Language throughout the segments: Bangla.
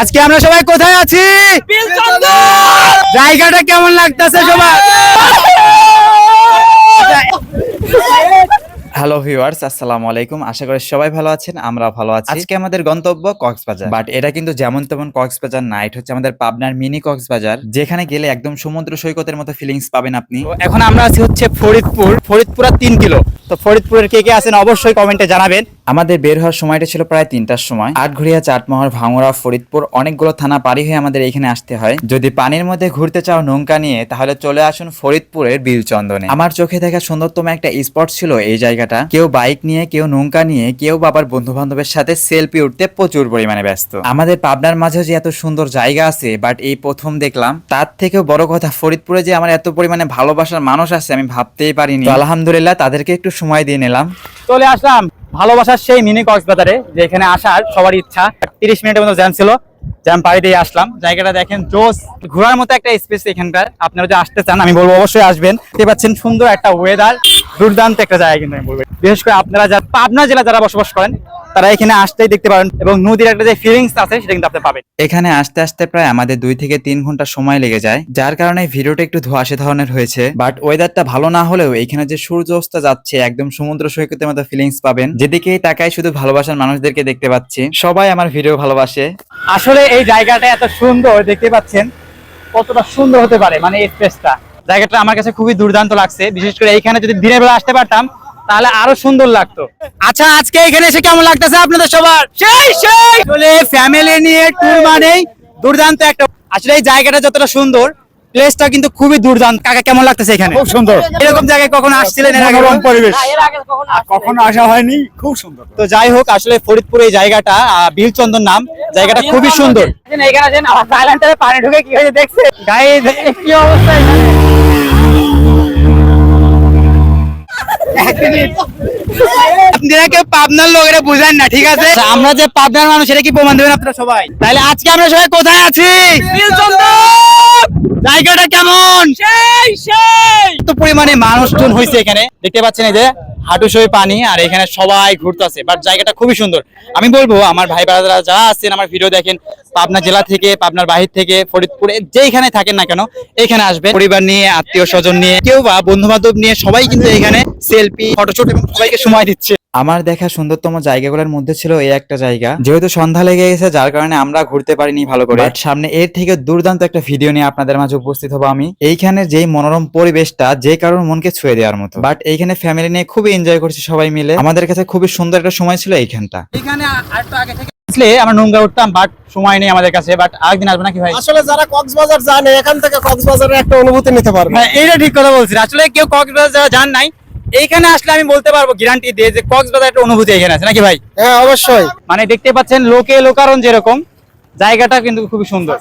আজকে আমরা সবাই কোথায় আছি? জায়গাটা কেমন লাগতেছে সবাই হ্যালো ভিউয়ার্স আসসালামু আলাইকুম। আশা করি সবাই ভালো আছেন আমরা ভালো আছি। আজকে আমাদের গন্তব্য কক্সবাজার। বাট এটা কিন্তু যেমন তেমন কক্সবাজার না এটা হচ্ছে আমাদের পাবনার মিনি কক্সবাজার যেখানে গেলে একদম সমুদ্র সৈকতের মতো ফিলিংস পাবেন আপনি। তো এখন আমরা আছি হচ্ছে ফরিদপুর। ফরিদপুর আর তিন কিলো। তো ফরিদপুরের কে কে আছেন অবশ্যই কমেন্টে জানাবেন। আমাদের বের হওয়ার সময়টা ছিল প্রায় তিনটার সময়। আটঘরিয়া চাটমোহর, ভাঙড়া, ফরিদপুর অনেকগুলো থানা পারি হয়ে আমাদের এখানে আসতে হয়। যদি পানির মধ্যে ঘুরতে চাও নৌকা নিয়ে, তাহলে চলে আসুন ফরিদপুরের বিলচন্দনে আমার চোখে দেখা সুন্দরতম একটা স্পট ছিল এই জায়গাটা। কেউ বাইক নিয়ে, কেউ নৌকা নিয়ে, কেউ বাবার বন্ধু বান্ধবের সাথে সেলফি উঠতে প্রচুর পরিমাণে ব্যস্ত। আমাদের পাবনার মাঝেও যে এত সুন্দর জায়গা আছে বাট এই প্রথম দেখলাম, তার থেকেও বড় কথা, ফরিদপুরে যে আমার এত পরিমাণে ভালোবাসার মানুষ আছে, আমি ভাবতেই পারিনি। আলহামদুলিল্লাহ, তাদেরকে একটু সময় দিয়ে নিলাম। চলে আসলাম। ভালোবাসার সেই মিনি কক্সবাজারে যে এখানে আসার সবার ইচ্ছা। তিরিশ মিনিটের মতো জ্যাম ছিল জ্যাম পাড়ি দিয়ে আসলাম। জায়গাটা দেখেন, জোস। ঘোরার মতো একটা স্পেস এখানকার। আপনারা যদি আসতে চান, আমি বলব অবশ্যই আসবেন। দেখতে পাচ্ছেন সুন্দর একটা ওয়েদার দুর্দান্ত একটা জায়গা কিন্তু আমি বলব। বিশেষ করে আপনারা যা পাবনা জেলা যারা বসবাস করেন তারা এখানে আসতেই দেখতে পারেন এবং নদীর একটা যে ফিলিংস আছে সেটা কিন্তু আপনি পাবেন। এখানে আসতে আসতে প্রায় আমাদের দুই থেকে তিন ঘণ্টা সময় লেগে যায় যার কারণে ভিডিওটা একটু ধোয়াশে ধরনের হয়েছে। বাট ওয়েদারটা ভালো না হলেও এখানে যে সূর্য অস্ত যাচ্ছে একদম সমুদ্র সৈকতের মতো ফিলিংস পাবেন। যেদিকেই তাকাই শুধু ভালোবাসার মানুষদেরকে দেখতে পাচ্ছি। সবাই আমার ভিডিও ভালোবাসে। আসলে এই জায়গাটা এত সুন্দর দেখতে পাচ্ছেন? কতটা সুন্দর হতে পারে মানে এই স্পেসটা জায়গাটা আমার কাছে খুবই দুর্দান্ত লাগছে। বিশেষ করে এইখানে যদি দিনের বেলা আসতে পারতাম তাহলে আরও সুন্দর লাগতো। আচ্ছা আজকে এখানে এসে কেমন লাগতেছে আপনাদের সবার? সেই সেই। আসলে ফ্যামিলি নিয়ে ট্যুর মানেই দুর্দান্ত একটা আসলে এই জায়গাটা যতটা সুন্দর প্লেসটা কিন্তু খুবই দুর্দান্ত। কাকা কেমন লাগতেছে এখানে? খুব সুন্দর। এরকম জায়গায় কখনো আসছিলেন এর আগে? পরিবেশ। কখনো আসা হয়নি। খুব সুন্দর। তো যাই হোক আসলে ফরিদপুর এই জায়গাটা আহ, বিলচন্দন নাম। জায়গাটা খুবই সুন্দর। এখানে আছেন আমার পানি ঢুকে কি হয়েছে দেখছে গায়ে কি অবস্থা এখানে? আপনারা কেউ পাবনার লোকেরা বুঝেন না ঠিক আছে? আমরা যে পাবনার মানুষ এটা কি প্রমাণ দেবেন আপনারা সবাই? তাহলে আজকে আমরা সবাই কোথায় আছি? জায়গাটা কেমন? সেই সেই! তো পরিমাণে মানুষজন হয়েছে এখানে? দেখতে পাচ্ছেন এই যে হাঁটু সই পানি আর এখানে সবাই ঘুরতেছে বাট জায়গাটা খুবই সুন্দর। আমি বলব আমার ভাই ব্রাদাররা যারা আছেন আমার ভিডিও দেখেন পাবনা জেলা থেকে পাবনার বাহির থেকে ফরিদপুরে যেখানে থাকেন না কেন এখানে আসবেন। পরিবার নিয়ে আত্মীয় স্বজন নিয়ে কেউ বা বন্ধু বান্ধব নিয়ে সবাই কিন্তু এখানে সেলফি ফটোশুট এবং সবাইকে সময় দিচ্ছে। আমার দেখা সুন্দরতম জায়গাগুলোর মধ্যে ছিল এই একটা জায়গা। যেহেতু সন্ধ্যা লেগে গেছে যার কারণে আমরা ঘুরতে পারিনি ভালো করে। সামনে এর থেকে দুর্দান্ত একটা ভিডিও নিয়ে আপনাদের মাঝে উপস্থিত হব আমি। এইখানে যেই মনোরম পরিবেশটা যে কারোর মনকে ছুঁয়ে দেওয়ার মতো। বাট এইখানে ফ্যামিলি নিয়ে খুবই এনজয় করছি সবাই মিলে। আমাদের কাছে খুবই সুন্দর একটা সময় ছিল এইখানটা। এখানে আগে থেকে আসলে আমরা নোংরা উঠতাম বাট সময় নেই আমাদের কাছে বাট আরেকদিন আসবে নাকি ভাই? আসলে যারা কক্সবাজার জানে এখান থেকে কক্সবাজারের একটা অনুভূতি নিতে পারবে। হ্যাঁ এইটা ঠিক কথা বলছি। আসলে কেউ কক্সবাজার যারা জান নাই। এইখানে আসলে আমি বলতে পারব গ্যারান্টি দিয়ে যে কক্সবাজার একটা অনুভূতি এখানে আছে নাকি ভাই? হ্যাঁ অবশ্যই। মানে দেখতে পাচ্ছেন লোকে লোকারণ যেরকম জায়গাটা কিন্তু খুবই সুন্দর।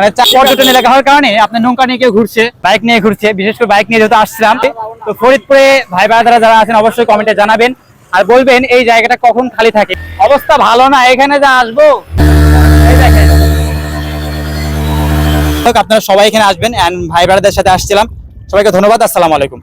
মানে পর্যটন এলাকা হওয়ার কারণে আপনার নৌকা নিয়ে কেউ ঘুরছে বাইক নিয়ে ঘুরছে বিশেষ করে বাইক নিয়ে যেহেতু আসছিলাম। তো ফরিদপুরে ভাই ভাইদারা যারা আছেন, অবশ্যই কমেন্টে জানাবেন আর বলবেন এই জায়গাটা কখন খালি থাকে। অবস্থা ভালো না, এখানে যা আসব। আপনারা সবাই এখানে আসবেন এন্ড ভাই বাড়াদের সাথে আসছিলাম। সবাইকে ধন্যবাদ, আসসালামু আলাইকুম।